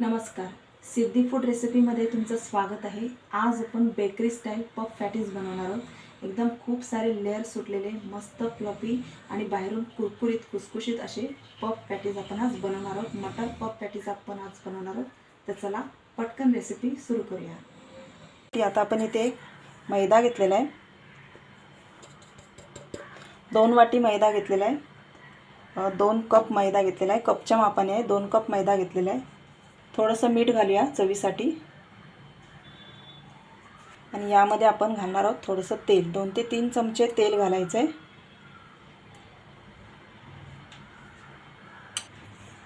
नमस्कार. सिद्धी फूड रेसिपीमध्ये तुमचं स्वागत आहे. आज आपण बेकरी स्टाईल पफ फॅटीज बनवणार आहोत. एकदम खूप सारे लेअर सुटलेले मस्त फ्लफी आणि बाहेरून कुरकुरीत कुसकुशीत असे पफ पॅटीज आपण आज बनवणार आहोत. मटर पफ पॅटीज आपण आज बनवणार आहोत. तर चला पटकन रेसिपी सुरू करूया. की आता आपण इथे मैदा घेतलेला आहे. दोन वाटी मैदा घेतलेला आहे. दोन कप मैदा घेतलेला आहे. कपच्या मापाने आहे. दोन कप मैदा घेतलेला आहे. थोडंसं मीठ घालूया चवीसाठी. आणि यामध्ये आपण घालणार आहोत थोडंसं तेल. दोन ते तीन चमचे तेल घालायचं आहे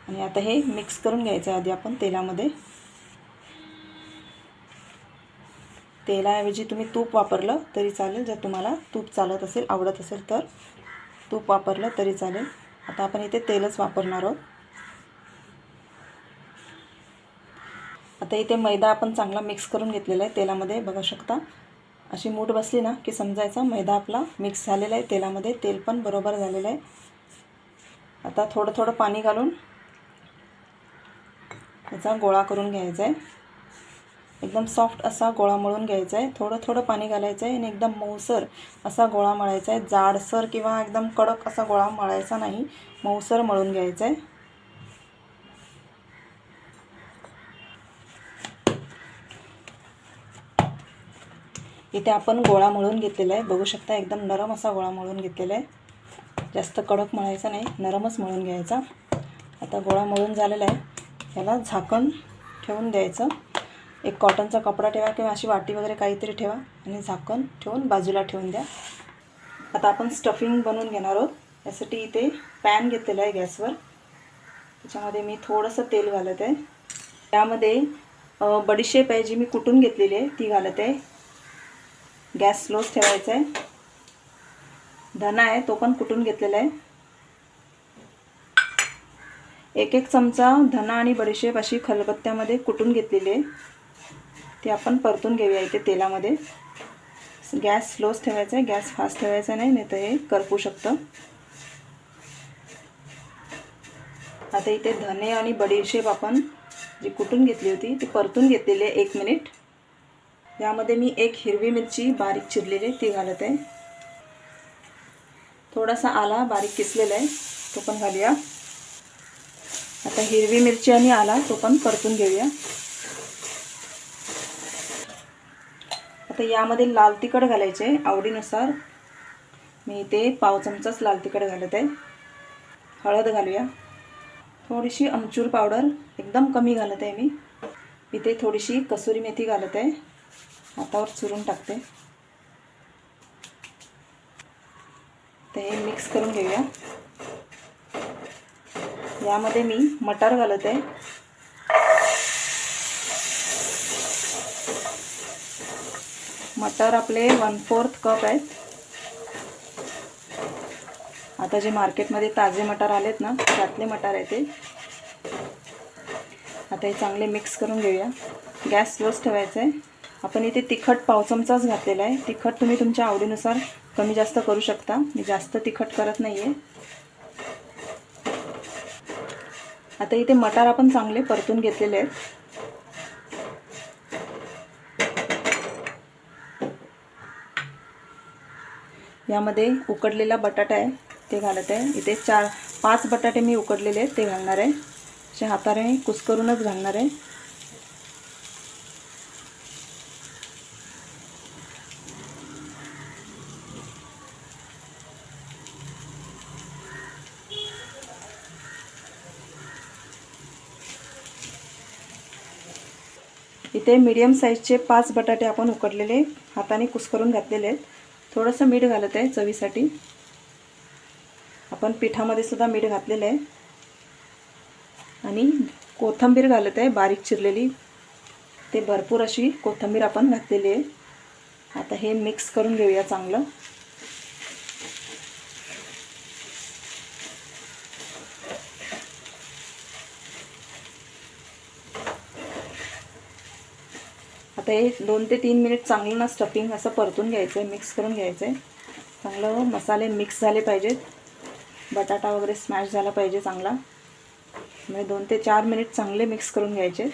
आणि आता हे मिक्स करून घ्यायचं आहे आधी आपण तेलामध्ये. तेलाऐवजी तुम्ही तूप वापरलं तरी चालेल. जर तुम्हाला तूप चालत असेल आवडत असेल तर तूप वापरलं तरी चालेल. आता आपण इथे तेलच वापरणार आहोत. आता इथे मैदा आपण चांगला मिक्स करून घेतलेला आहे तेलामध्ये बघू शकता. अशी मूठ बसली ना की समजायचा मैदा आपला मिक्स झालेला आहे तेलामध्ये तेल पण बरोबर झालेलं आहे. आता थोडं थोडं पाणी घालून याचा गोळा करून घ्यायचा आहे. एकदम सॉफ्ट असा गोळा मळून घ्यायचा आहे. थोडं थोडं पाणी घालायचं आहे आणि एकदम मऊसर असा गोळा मळायचा आहे. जाडसर किंवा एकदम कडक असा गोळा मळायचा नाही. मऊसर मळून घ्यायचा आहे. इथे आपण गोळा मळून घेतलेला आहे. बघू शकता एकदम नरम असा गोळा मळून घेतलेला आहे. जास्त कडक मळायचा नाही नरमच मळून घ्यायचा. आता गोळा मळून झालेला आहे. याला झाकण ठेवून द्यायचं. एक कॉटनचा कपडा ठेवा किंवा अशी वाटी वगैरे काहीतरी ठेवा आणि झाकण ठेवून बाजूला ठेवून द्या. आता आपण स्टफिंग बनवून घेणार आहोत. यासाठी इथे पॅन घेतलेला आहे गॅसवर. त्याच्यामध्ये मी थोडंसं तेल घालत आहे. त्यामध्ये बडीशेप आहे जी मी कुटून घेतलेली आहे ती घालत आहे. गॅस स्लोच ठेवायचा आहे धना आहे तो पण कुटून घेतलेला आहे. एक एक चमचा धना आणि बडीशेप अशी खलबत्त्यामध्ये कुटून घेतलेली आहे ती आपण परतून घेऊया इथे तेलामध्ये. गॅस स्लोच ठेवायचा आहे गॅस फास्ट ठेवायचा नाही नाही तर हे करपू शकतं. आता इथे धने आणि बडीशेप आपण जी कुटून घेतली होती ती परतून घेतलेली आहे एक मिनिट. यामध्ये मी एक हिरवी मिरची बारीक चिरलेली ती घालत आहे. थोडासा आला बारीक किसलेला आहे तो पण घालूया. आता हिरवी मिरची आणि आला तो पण परतून घेऊया. आता यामध्ये लाल तिखट घालायचे आवडीनुसार. मी इथे पाव चमचाच लाल तिखट घालत आहे. हळद घालूया. थोडीशी अमचूर पावडर एकदम कमी घालत आहे मी. इथे थोडीशी कसुरी मेथी घालत आहे. हातावर चुरून टाकते. ते हे मिक्स करून घेऊया. यामध्ये मी मटार घालत. आहे मटार आपले वन फोर्थ कप आहेत. आता जे मार्केटमध्ये ताजे मटार आलेत ना त्यातले मटार आहे ते. आता हे चांगले मिक्स करून घेऊया. गॅस स्लोच ठेवायचा आहे आपण इथे तिखट पाव चमचाच घातलेला आहे. तिखट तुम्ही तुमच्या आवडीनुसार कमी जास्त करू शकता. मी जास्त तिखट करत नाही आहे आता इथे मटार आपण चांगले परतून घेतलेले आहेत. यामध्ये उकडलेला बटाटा आहे ते घालत आहे. इथे चार पाच बटाटे मी उकडलेले आहेत ते घालणार आहे. असे हाताने कुस्करूनच घालणार आहे. इथे मीडियम साईजचे पाच बटाटे आपण उकडलेले हाताने कुस्करून घातलेले आहेत. थोडंसं मीठ घालत आहे चवीसाठी. आपण पिठामध्ये सुद्धा मीठ घातलेलं आहे. आणि कोथिंबीर घालत आहे बारीक चिरलेली. ते भरपूर अशी कोथिंबीर आपण घातलेली आहे. आता हे मिक्स करून घेऊया चांगलं. आता हे दोन ते तीन मिनिट चांगलं ना स्टफिंग असं परतून घ्यायचं आहे मिक्स करून घ्यायचं आहे चांगलं मसाले मिक्स झाले पाहिजेत. बटाटा वगैरे स्मॅश झाला पाहिजे चांगला. म्हणजे दोन ते चार मिनिट चांगले मिक्स करून घ्यायचे.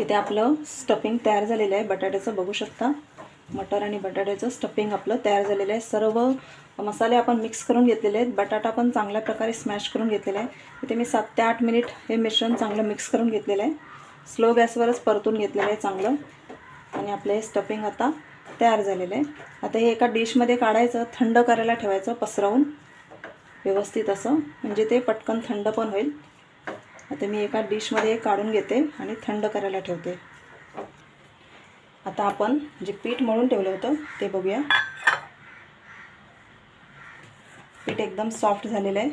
इथे आपलं स्टफिंग तयार झालेलं आहे. बटाट्याचं बघू शकता. मटर आणि बटाट्याचं स्टफिंग आपलं तयार झालेलं आहे. सर्व मसाले आपण मिक्स करून घेतलेले आहेत. बटाटा पण चांगल्या प्रकारे स्मॅश करून घेतलेला आहे. इथे मी सात ते आठ मिनिट हे मिश्रण चांगलं मिक्स करून घेतलेलं आहे. स्लो गॅसवरच परतून घेतलेलं आहे चांगलं. आणि आपलं हे स्टफिंग आता तयार झालेलं आहे. आता हे एका डिशमध्ये काढायचं थंड करायला ठेवायचं पसरवून. व्यवस्थित असं. म्हणजे ते पटकन थंड पण होईल. आता मी एका डिशमध्ये काढून घेते आणि थंड करायला ठेवते. आता आपण जे पीठ मळून ठेवलं होतं ते बघूया. पीठ एकदम सॉफ्ट झालेलं आहे.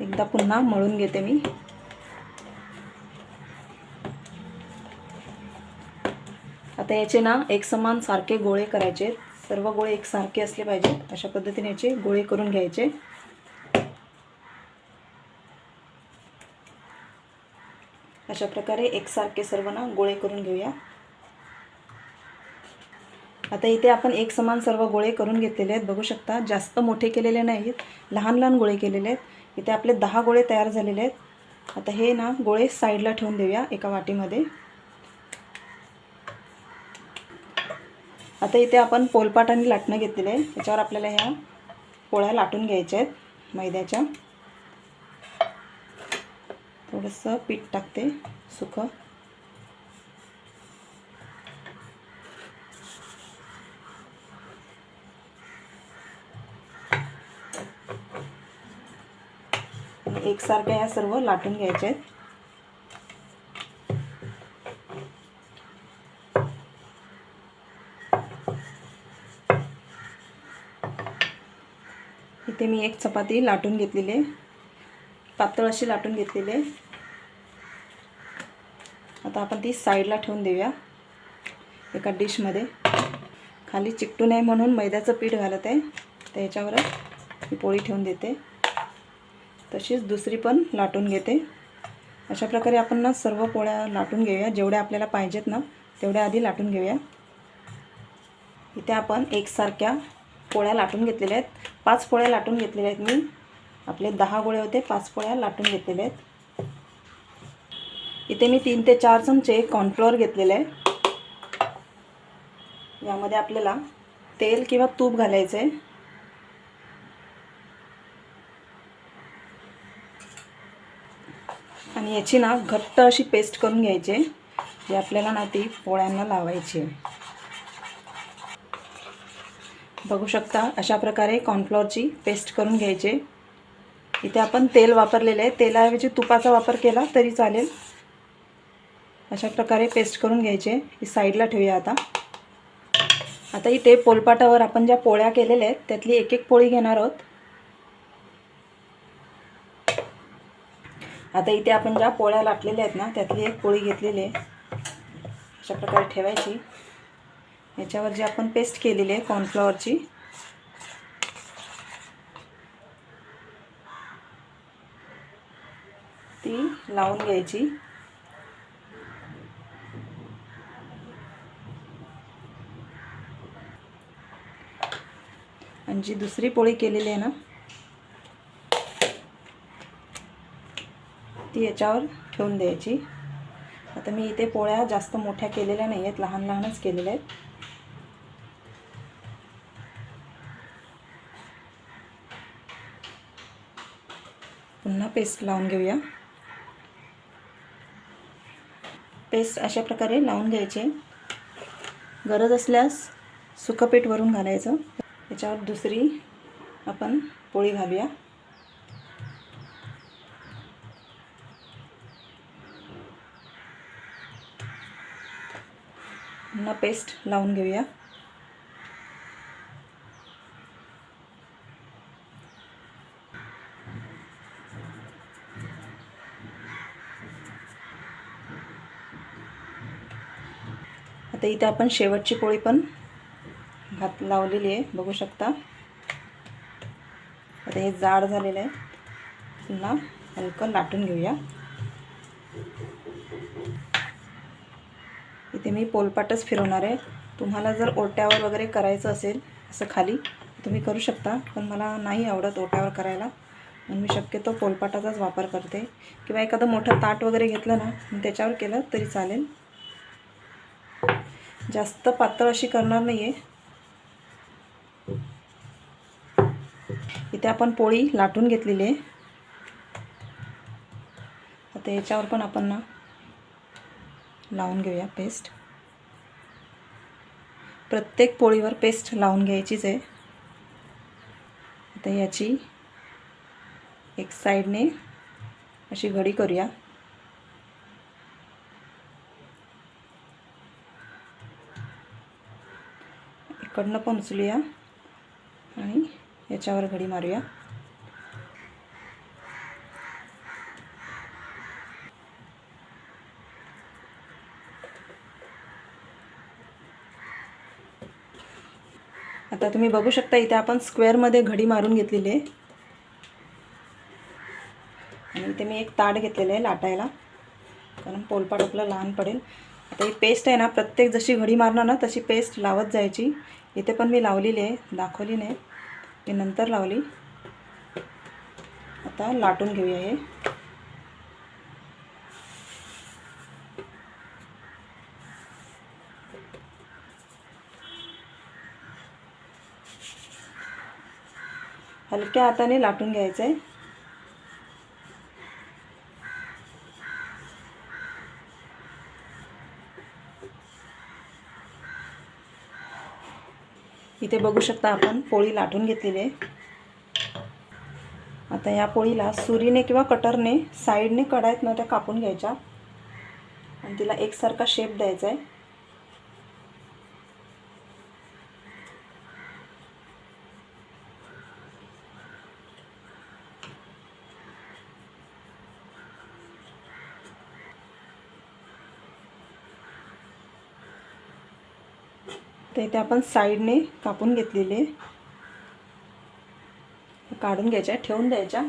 एकदा पुन्हा मळून घेते मी. आता याचे ना एक समान सारखे गोळे करायचे. सर्व गोळे एकसारखे असले पाहिजेत. अशा पद्धतीने याचे गोळे करून घ्यायचे. अशा प्रकारे एकसारखे सर्व ना गोळे करून घेऊया. आता इथे आपण एक समान सर्व गोळे करून घेतलेले आहेत. बघू शकता जास्त मोठे केलेले नाहीत लहान लहान गोळे केलेले आहेत. इथे आपले दहा गोळे तयार झालेले आहेत. आता हे ना गोळे साईडला ठेवून देऊया एका वाटीमध्ये. आता इथे आपण पोलपाट आणि लाटणं घेतलेलं आहे. त्याच्यावर आपल्याला ह्या पोळ्या लाटून घ्यायच्या आहेत मैद्याच्या. थोडंसं पीठ टाकते सुकं. एकसारख्या ह्या सर्व लाटून घ्यायच्या आहेत. इथे मी एक चपाती लाटून घेतलेली आहे. पातळ अशी लाटून घेतलेली आहे. आता आपण ती साईडला ठेवून देऊया एका डिशमध्ये खाली चिकटू नये म्हणून मैद्याचं पीठ घालत आहे. त्याच्यावरच ही पोळी ठेवून देते. तशीच दुसरी पण लाटून घेते. अशा प्रकारे आपण ना सर्व पोळ्या लाटून घेऊया. जेवढ्या आपल्याला पाहिजेत ना तेवढ्या आधी लाटून घेऊया. इथे आपण एकसारख्या पोळ्या लाटून घेतलेल्या आहेत. पाच पोळ्या लाटून घेतलेल्या आहेत मी. आपले दहा गोळे होते पाच पोळ्या लाटून घेतलेल्या आहेत. इथे मी तीन ते चार चमचे कॉर्नफ्लोअर घेतलेले आहे. यामध्ये आपल्याला तेल किंवा तूप घालायचं आहे आणि याची ना घट्ट अशी पेस्ट करून घ्यायची. आहे जी आपल्याला ना ती पोळ्यांना लावायची आहे. बघू शकता अशा प्रकारे कॉर्नफ्लॉरची पेस्ट करून घ्यायचे इथे आपण तेल वापरलेलं आहे. तेलाऐवजी तुपाचा वापर केला तरी चालेल. अशा प्रकारे पेस्ट करून घ्यायचे ही साईडला ठेवूया आता. आता इथे पोलपाटावर आपण ज्या पोळ्या केलेल्या आहेत त्यातली एक एक पोळी घेणार आहोत. आता इथे आपण ज्या पोळ्या लाटलेल्या आहेत ना त्यातली एक पोळी घेतलेली आहे. अशा प्रकारे ठेवायची. याच्यावर जी आपण पेस्ट केलेली आहे कॉर्नफ्लॉवरची ती लावून घ्यायची. आणि जी दुसरी पोळी केलेली आहे ना ती याच्यावर ठेवून द्यायची. आता मी इथे पोळ्या जास्त मोठ्या केलेल्या नाही आहेत लहान लहानच केलेल्या आहेत. पुन्हा पेस्ट लावून घेऊया. पेस्ट अशा प्रकारे लावून घ्यायचे. गरज असल्यास सुकं पीठ वरून घालायचं. त्याच्यावर दुसरी आपण पोळी घालूया. पुन्हा पेस्ट लावून घेऊया. आता इथे आपण शेवटची पोळी पण घात लावलेली आहे बघू शकता. आता हे जाड झालेलं आहे. पुन्हा हलकं लाटून घेऊया. इथे मी पोलपाटच फिरवणार आहे. तुम्हाला जर ओट्यावर वगैरे करायचं असेल असं खाली तुम्ही करू शकता पण मला नाही आवडत ओट्यावर करायला. म्हणून मी शक्यतो पोलपाटाचाच वापर करते. किंवा एखादं मोठं ताट वगैरे घेतलं ना मग त्याच्यावर केलं तरी चालेल. जास्त पातळ अशी करणार नाही आहे इथे आपण पोळी लाटून घेतलेली आहे. आता याच्यावर पण आपण ना लावून घेऊया पेस्ट प्रत्येक पोळीवर पेस्ट लावून घ्यायचीच आहे. आता याची एक साईडने अशी घडी करूया. इकडनं पण उचलूया आणि याच्यावर घडी मारूया. आता तुम्ही बघू शकता इथे आपण स्क्वेअरमध्ये घडी मारून घेतलेली आहे. आणि इथे मी एक ताट घेतलेलं आहे लाटायला कारण पोलपाट आपलं लहान पडेल. आता ही पेस्ट आहे ना प्रत्येक जशी घडी मारणार ना तशी पेस्ट लावत जायची. इथे पण मी लावलेली आहे दाखवली नाही. मी नंतर लावली. आता लाटून घेऊया हे. हलक्या हाताने लाटून घ्यायचं आहे इथे बघू शकता आपण पोळी लाटून घेतलेली आहे. आता या पोळीला सुरीने किंवा कटरने साईडने कडायत ना त्या कापून घ्यायच्या. आणि तिला एकसारखा शेप द्यायचा आहे ते इथे आपण साईडने कापून घेतलेले. काढून घ्यायच्या ठेवून द्यायच्या.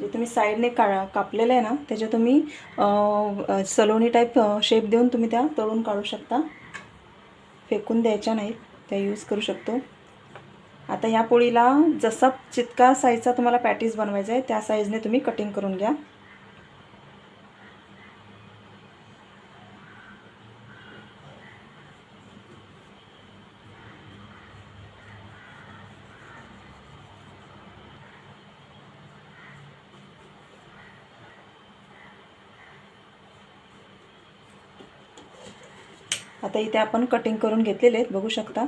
जे तुम्ही साईडने का कापलेलं आहे ना त्याच्या तुम्ही सलोनी टाईप शेप देऊन तुम्ही त्या तळून काढू शकता. फेकून द्यायच्या नाहीत त्या यूज करू शकतो. आता ह्या पोळीला जसा जितका साईजचा तुम्हाला पॅटीस बनवायचा आहे त्या साईजने तुम्ही कटिंग करून घ्या. आता इथे आपण कटिंग करून घेतलेले आहेत बघू शकता.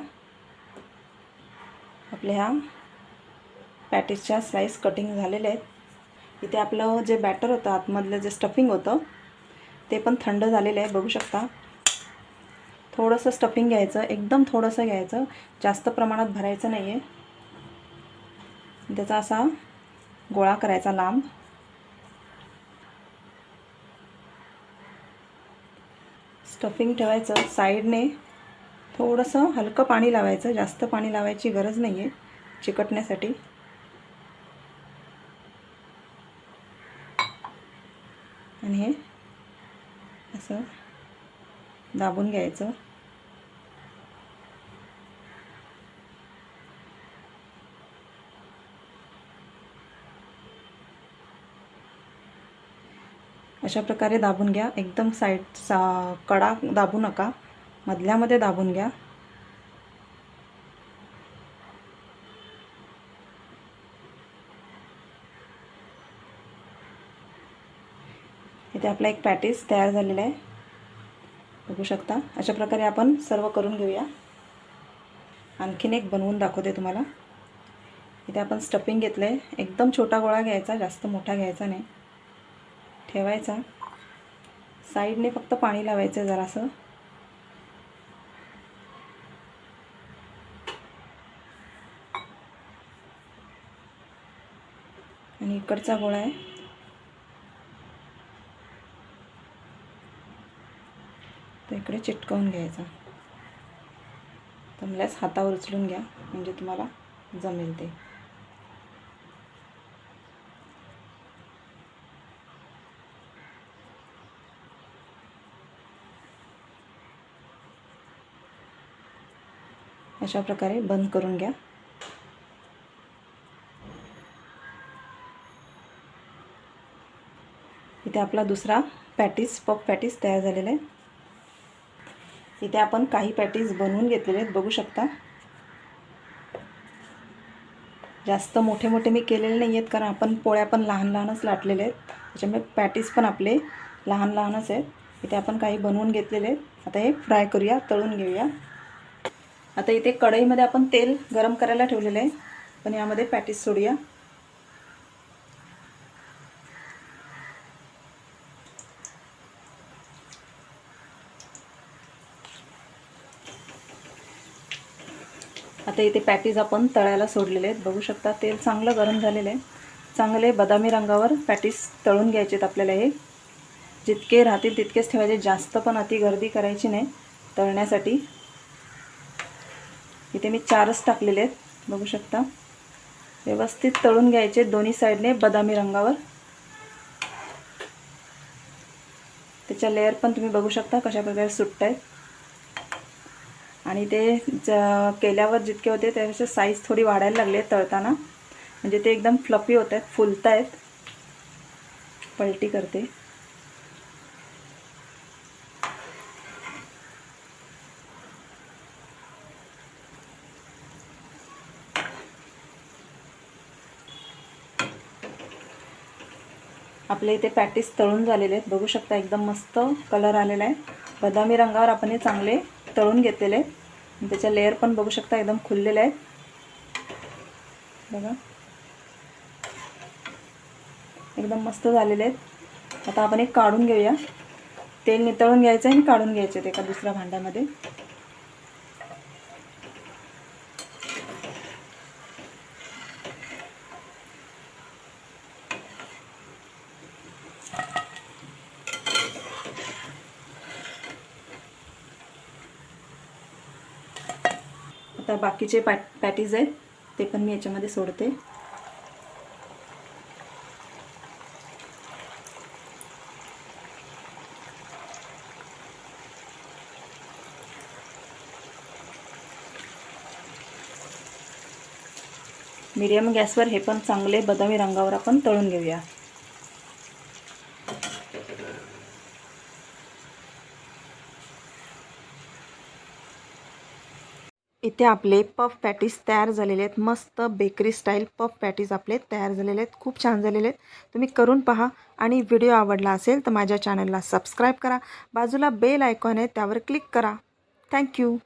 आपल्या ह्या पॅटीसच्या स्लाईस कटिंग झालेले आहेत. इथे आपलं जे बॅटर होतं आतमधलं जे स्टफिंग होतं ते पण थंड झालेलं आहे बघू शकता. थोडंसं स्टफिंग घ्यायचं एकदम थोडंसं घ्यायचं जास्त प्रमाणात भरायचं नाही आहे त्याचा असा गोळा करायचा लांब. स्टफिंग ठेवायचं. साईडने थोडंसं हलकं पाणी लावायचं. जास्त पाणी लावायची गरज नाही आहे चिकटण्यासाठी. आणि हे असं दाबून घ्यायचं. अशा प्रकारे दाबून घ्या. एकदम साईडचा कडा दाबू नका. मधल्यामध्ये दाबून घ्या. इथे आपला एक पॅटीस तयार झालेला आहे. बघू शकता. अशा प्रकारे आपण सर्व करून घेऊया. आणखीन एक बनवून दाखवते तुम्हाला. इथे आपण स्टफिंग घेतलं आहे एकदम छोटा गोळा घ्यायचा जास्त मोठा घ्यायचा नाही. ठेवायचा. साईडने फक्त पाणी लावायचं जरासं. आणि इकडचा गोळा आहे. तो इकडे चिटकवून घ्यायचा. जमल्यास हातावर उचलून घ्या म्हणजे तुम्हाला जमेल ते. अशा प्रकारे बंद करून घ्या. इथे आपला दुसरा पॅटीस पप पॅटीस तयार झालेला आहे. इथे आपण काही पॅटीस बनवून घेतलेले आहेत बघू शकता. जास्त मोठे मोठे मी केलेले नाही आहेत कारण आपण पोळ्या पण लहान लहानच लाटलेले आहेत. त्याच्यामुळे पॅटीस पण आपले लहान लहानच आहेत. इथे आपण काही बनवून घेतलेले आहेत. आता हे फ्राय करूया तळून घेऊया. आता इथे कढईमध्ये आपण तेल गरम करायला ठेवलेलं आहे. पण यामध्ये पॅटीस सोडूया. आता इथे पॅटीज आपण तळायला सोडलेले आहेत. बघू शकता तेल चांगलं गरम झालेलं आहे. चांगले बदामी रंगावर पॅटीस तळून घ्यायचे आहेत आपल्याला हे. जितके राहतील तितकेच ठेवायचे. जास्त पण अति गर्दी करायची नाही तळण्यासाठी. इथे मी चारच टाकलेले आहेत. बघू शकता. व्यवस्थित तळून घ्यायचे दोन्ही साईडने बदामी रंगावर. त्याच्या लेअर पण तुम्ही बघू शकता कशा प्रकारे सुटत आहेत. आणि ते ज केल्यावर जितके होते त्यापेक्षा साईज थोडी वाढायला लागली आहे तळताना. म्हणजे ते एकदम फ्लफी होत आहेत फुलत आहेत पलटी करते. आपले इथे पॅटीस तळून झालेले आहेत. बघू शकता एकदम मस्त कलर आलेला आहे. बदामी रंगावर आपण हे चांगले तळून घेतलेले आहेत. त्याच्या लेअर पण बघू शकता एकदम खुललेले आहेत. बघा. एकदम मस्त झालेले आहेत. आता आपण एक काढून घेऊया. तेल नितळून घ्यायचं आहे आणि काढून घ्यायचे ते एका दुसऱ्या भांड्यामध्ये. बाकीचे पॅट पॅटीज आहेत ते पण मी याच्यामध्ये सोडते. मीडियम गॅसवर हे पण चांगले बदामी रंगावर आपण तळून घेऊया. इथे आपले पफ पॅटीस तयार झालेले आहेत. मस्त बेकरी स्टाईल पफ पॅटीस आपले तयार झालेले आहेत. खूप छान झालेले आहेत. तुम्ही करून पहा आणि व्हिडिओ आवडला असेल तर माझ्या चॅनलला सबस्क्राईब करा. बाजूला बेल आयकॉन आहे त्यावर क्लिक करा. थँक्यू